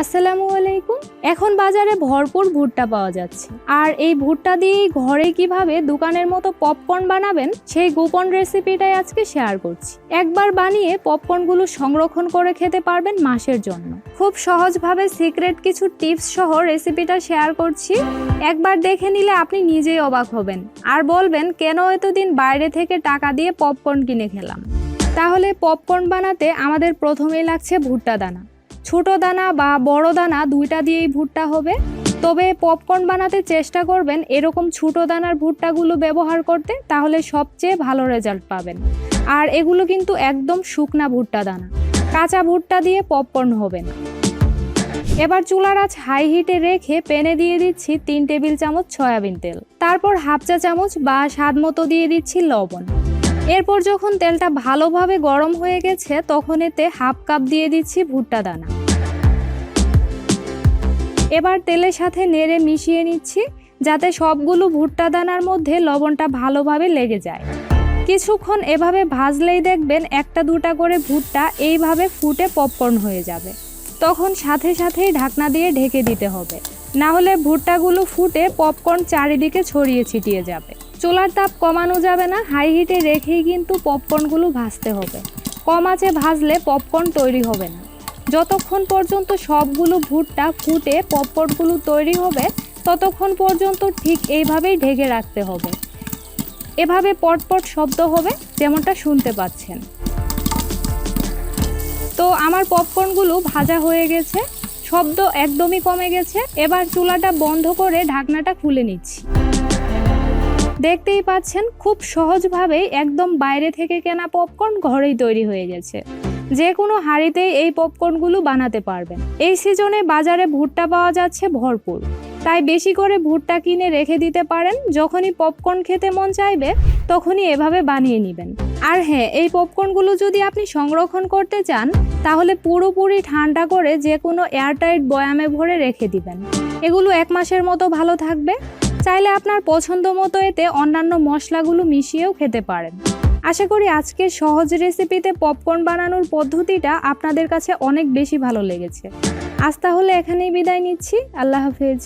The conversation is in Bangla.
আসসালামু আলাইকুম। এখন বাজারে ভরপুর ভুট্টা পাওয়া যাচ্ছে। আর এই ভুট্টা দিয়েই ঘরে কীভাবে দোকানের মতো পপকর্ন বানাবেন, সেই গোপন রেসিপিটাই আজকে শেয়ার করছি। একবার বানিয়ে পপকর্নগুলো সংরক্ষণ করে খেতে পারবেন মাসের জন্য। খুব সহজভাবে সিক্রেট কিছু টিপস সহ রেসিপিটা শেয়ার করছি। একবার দেখে নিলে আপনি নিজেই অবাক হবেন। আর বলবেন, কেন এতদিন বাইরে থেকে টাকা দিয়ে পপকর্ন কিনে খেলাম? তাহলে পপকর্ন বানাতে আমাদের প্রথমেই লাগছে ভুট্টা দানা। ছোট দানা বা বড় দানা দুইটা দিয়েই ভুট্টা হবে। তবে পপকর্ন বানাতে চেষ্টা করবেন এরকম ছোট দানার ভুট্টাগুলো ব্যবহার করতে, তাহলে সবচেয়ে ভালো রেজাল্ট পাবেন। আর এগুলো কিন্তু একদম শুকনা ভুট্টা দানা। কাঁচা ভুট্টা দিয়ে পপকর্ন হবে না। এবার চুলার আঁচ হাই হিটে রেখে প্যানে দিয়ে দিচ্ছি তিন টেবিল চামচ সয়াবিন তেল। তারপর হাফ চা চামচ বা স্বাদ মতো দিয়ে দিচ্ছি লবণ। এরপর যখন তেলটা ভালোভাবে গরম হয়ে গেছে, তখন এতে হাফ কাপ দিয়ে দিচ্ছি ভুট্টা দানা। এবার তেলের সাথে নেড়ে মিশিয়ে নিচ্ছি, যাতে সবগুলো ভুট্টা দানার মধ্যে লবণটা ভালোভাবে লেগে যায়। কিছুক্ষণ এভাবে ভাজলেই দেখবেন একটা দুটা করে ভুট্টা এইভাবে ফুটে পপকর্ন হয়ে যাবে। তখন সাথে সাথেই ঢাকনা দিয়ে ঢেকে দিতে হবে। না হলে ভুট্টাগুলো ফুটে পপকর্ন চারিদিকে ছড়িয়ে ছিটিয়ে যাবে। চুলার তাপ কমানো যাবে না হাই হিটে রেখেই কিন্তু পপকর্নগুলো ভাজতে হবে। কম আছে ভাজলে পপকর্ন তৈরি হবে না। যতক্ষণ পর্যন্ত সবগুলো ভুট্টা ফুটে পপকর্নগুলো তৈরি হবে, ততক্ষণ পর্যন্ত ঠিক এইভাবেই ঢেকে রাখতে হবে। এভাবে পটপট শব্দ হবে, যেমনটা শুনতে পাচ্ছেন। তো আমার পপকর্নগুলো ভাজা হয়ে গেছে, শব্দ একদমই কমে গেছে, এবার চুলাটা বন্ধ করে ঢাকনাটা খুলে নিচ্ছি। দেখতেই পাচ্ছেন, খুব সহজভাবেই একদম বাইরে থেকে কেনা পপকর্ন ঘরেই তৈরি হয়ে গেছে। যে কোনো হাঁড়িতেই এই পপকর্নগুলো বানাতে পারবেন। এই সিজনে বাজারে ভুট্টা পাওয়া যাচ্ছে ভরপুর। তাই বেশি করে ভুট্টা কিনে রেখে দিতে পারেন, যখনই পপকর্ন খেতে মন চাইবে, তখনই এভাবে বানিয়ে নেবেন। আর হ্যাঁ এই পপকর্নগুলো যদি আপনি সংরক্ষণ করতে চান, তাহলে পুরোপুরি ঠান্ডা করে যে কোনো এয়ারটাইট বয়ামে ভরে রেখে দিবেন। এগুলো এক মাসের মতো ভালো থাকবে। চাইলে আপনার পছন্দ মতো এতে অন্যান্য মশলাগুলো মিশিয়েও খেতে পারেন। আশা করি আজকের সহজ রেসিপিতে পপকর্ন বানানোর পদ্ধতিটা আপনাদের কাছে অনেক বেশি ভালো লেগেছে। আজ তাহলে এখানেই বিদায় নিচ্ছি। আল্লাহ হাফেজ।